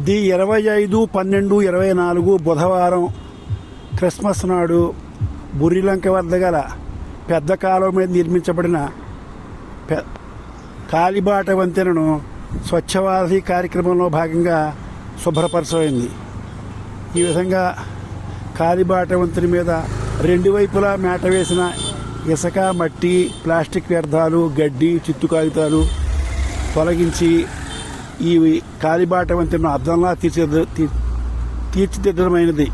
The ఇరవై ఐదు పన్నెండు ఇరవై నాలుగు బుధవారం క్రిస్మస్ నాడు బుర్రిలంక వద్ద గల పెద్ద కాలువ మీద నిర్మించబడిన పె- కాలిబాట వంతెనను స్వచ్ఛవాసి కార్యక్రమంలో భాగంగా శుభ్రపరచమైంది ఈ విధంగా కాలిబాట వంతెన మీద రెండు వైపులా మేట వేసిన ఇసుక మట్టి ప్లాస్టిక్ వ్యర్థాలు గడ్డి చిత్తు కాగితాలు తొలగించి ఈ కాలిబాట వంతెన అద్దంలా తీర్చిది తీ- తీర్చిదిద్దడమైనది.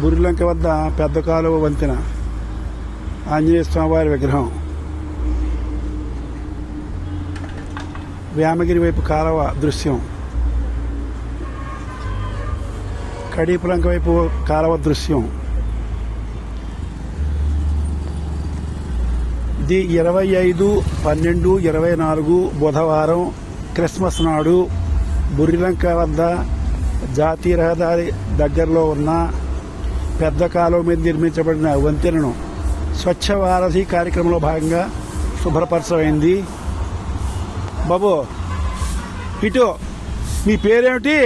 బురిలంక వద్ద పెద్ద కాలువ వంతెన. ఆంజనేయ స్వామివారి విగ్రహం. వేమగిరి వైపు కాలువ దృశ్యం. కడీపులంక వైపు కాలువ దృశ్యం. ఇది ఇరవై ఐదు పన్నెండు ఇరవై నాలుగు బుధవారం క్రిస్మస్ నాడు బుర్రిలంక వద్ద జాతీయ రహదారి దగ్గరలో ఉన్న పెద్ద కాలువ మీద నిర్మించబడిన వంతెనను స్వచ్ఛ వారధి కార్యక్రమంలో భాగంగా శుభ్రపరచమైంది బాబు ఇటు మీ పేరేమిటి?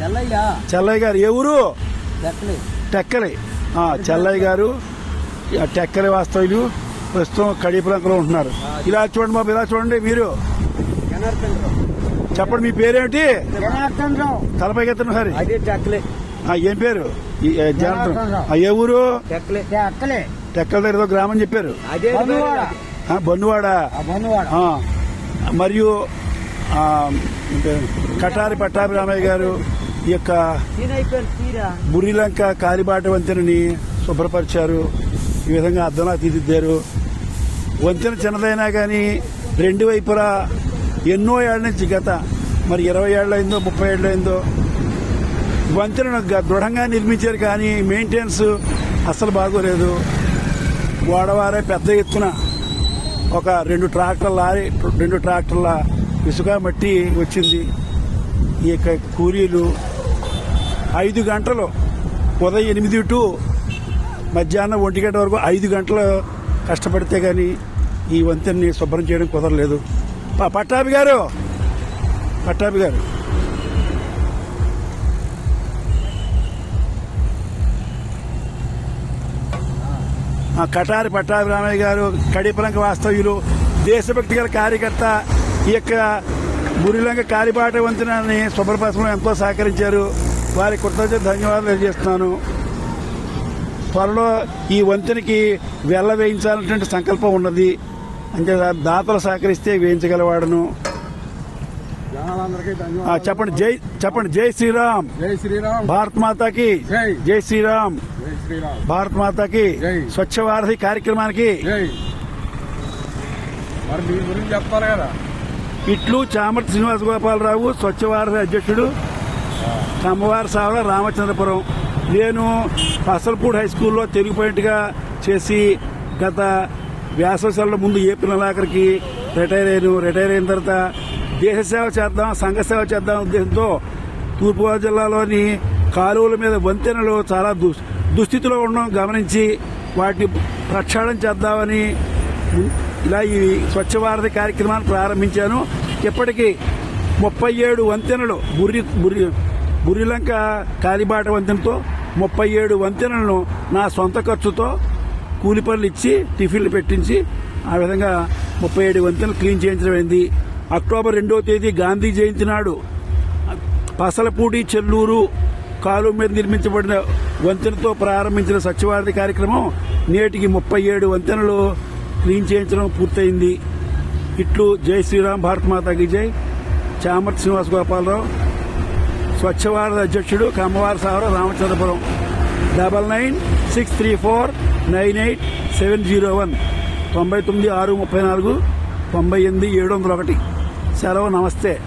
చెల్లయ్య. గారు ఏ ఊరు? టెక్కలి. చెల్లయ్య గారు టెక్కలి వాస్తవ్యులు ప్రస్తుతం కడీపులంకలో ఉంటున్నారు. ఇలా చూడండి బాబు ఇలా చూడండి మీరు. చెప్పండి మీ పేరేమిటి? జనార్దన్ రావు. తలపైకి ఎత్తండి సరే అదే ఏం పేరు? జనార్దన్. ఏ ఊరు? టెక్కలే. దగ్గర ఏదో గ్రామం చెప్పారు. బన్నువాడ. బన్నువాడ. మరియు కటారి పట్టాభి రామయ్య గారు ఈ యొక్క బురిలంక కాలిబాట వంతెనని శుభ్రపరిచారు. ఈ విధంగా అద్దంలా తీర్చిదిద్దారు వంతెన చిన్నదైనా కానీ రెండు వైపులా ఎన్నో ఏళ్ళ నుంచి గత మరి ఇరవై ఏళ్ళైందో ముప్పై ఏళ్ళైందో వంతెనను గ- దృఢంగా నిర్మించారు కానీ మెయింటెనెన్స్ అస్సలు బాగోలేదు. గోడవారే పెద్ద ఎత్తున ఒక రెండు ట్రాక్టర్ల లారీ రెండు ట్రాక్టర్ల ఇసుక మట్టి వచ్చింది. ఈ యొక్క కూలీలు ఐదు గంటలు ఉదయం ఎనిమిది టు మధ్యాహ్నం ఒంటి గంట వరకు ఐదు గంటలు కష్టపడితే కానీ ఈ వంతెన్ని శుభ్రం చేయడం కుదరలేదు. పట్టాభి గారు. పట్టాభి గారు. ఆ కటారి పట్టాభి రామయ్య గారు కడిపలంక వాస్తవ్యులు దేశభక్తి గల కార్యకర్త ఈ యొక్క బురిలంక కాలిబాట వంతెనని శుభ్రపరచడం ఎంతో సహకరించారు. వారి కృతజ్ఞత ధన్యవాదాలు తెలియజేస్తున్నాను. త్వరలో ఈ వంతెనకి వెల్ల వేయించాలన్నటువంటి సంకల్పం ఉన్నది. అంటే దాతలు సహకరిస్తే వేయించగలవాడను. చెప్పండి జై చెప్పండి జై శ్రీరామ్. జై శ్రీరామ్. భారత్ మాతాకి జై. శ్రీరామ్. భారత్ మాతాకి. స్వచ్ఛ భారతి కార్యక్రమానికి చెప్పాలి కదా. ఇట్లు చామర్తి శ్రీనివాస గోపాలరావు స్వచ్ఛ భారతి అధ్యక్షుడు కమ్మవారి సావల రామచంద్రపురం. నేను పసలపూడి హై స్కూల్లో తెలుగు పాయింట్గా చేసి గత వేసవి సెలవుల ముందు ఏపీ నెలాఖరికి రిటైర్ అయ్యాను రిటైర్ అయిన తర్వాత దేశ సేవ చేద్దాం సంఘ సేవ చేద్దాం ఉద్దేశంతో తూర్పుగోదావరి జిల్లాలోని కాలువల మీద వంతెనలు చాలా దుస్ దుస్థితిలో ఉండడం గమనించి వాటిని ప్రక్షాళన చేద్దామని ఇలా ఈ స్వచ్ఛ భారత కార్యక్రమాన్ని ప్రారంభించాను. ఇప్పటికీ ముప్పై ఏడు వంతెనలు బుర్రి బుర్రి బుర్రిలంక కాలిబాట వంతెనతో ముప్పై ఏడు వంతెనలను నా సొంత ఖర్చుతో కూలి పనులు ఇచ్చి టిఫిన్లు పెట్టించి ఆ విధంగా ముప్పై ఏడు వంతెనలు క్లీన్ చేయించడమైంది అక్టోబర్ రెండవ తేదీ గాంధీ జయంతి నాడు పసలపూడి చెల్లూరు కాలువ మీద నిర్మించబడిన వంతెనతో ప్రారంభించిన స్వచ్ఛభారతి కార్యక్రమం నేటికి ముప్పై ఏడు వంతెనలు క్లీన్ చేయించడం పూర్తయింది. ఇట్లు జై శ్రీరామ్ భారత్ మాతాకి జై. చామర్తి శ్రీనివాస గోపాలరావు స్వచ్ఛ భారత్ అధ్యక్షుడు కమ్మవారి Savaram Ramachandrapuram. Double nine six three four nine eight seven zero one తొంభై తొమ్మిది ఆరు ముప్పై నాలుగు తొంభై ఎనిమిది ఏడు వందల ఒకటి. సెలవు నమస్తే.